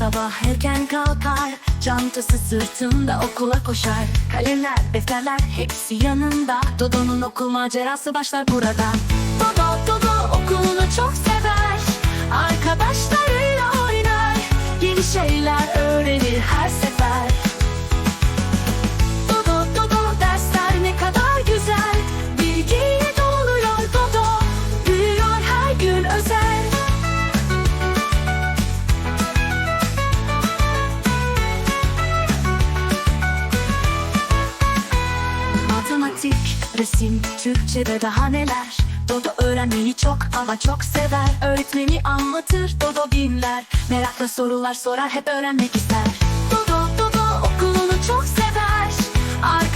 Sabah erken kalkar. Çantası sırtında okula koşar. Kalemler, defterler hepsi yanında. Dodo'nun okul macerası başlar burada. Dodo, Dodo okulunu çok sever. Arkadaşlarıyla Matematik, resim, Türkçe ve daha neler? Dodo öğrenmeyi çok ama çok sever. Öğretmeni anlatır, Dodo dinler. Merakla sorular sorar, hep öğrenmek ister. Dodo, Dodo okulunu çok sever. Arkadaşlarıyla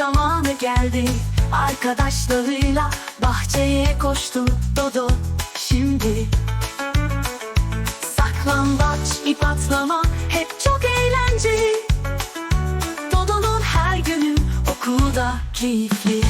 zamanı geldi. Arkadaşlarıyla bahçeye koştu Dodo. Şimdi Saklambaç, ip atlama hep çok eğlenceli. Dodo'nun her günü okulda keyifli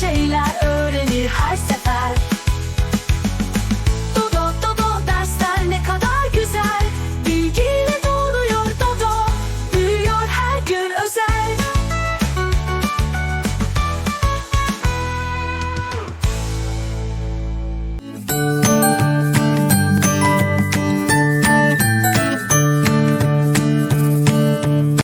şeyler öğrenir her sefer.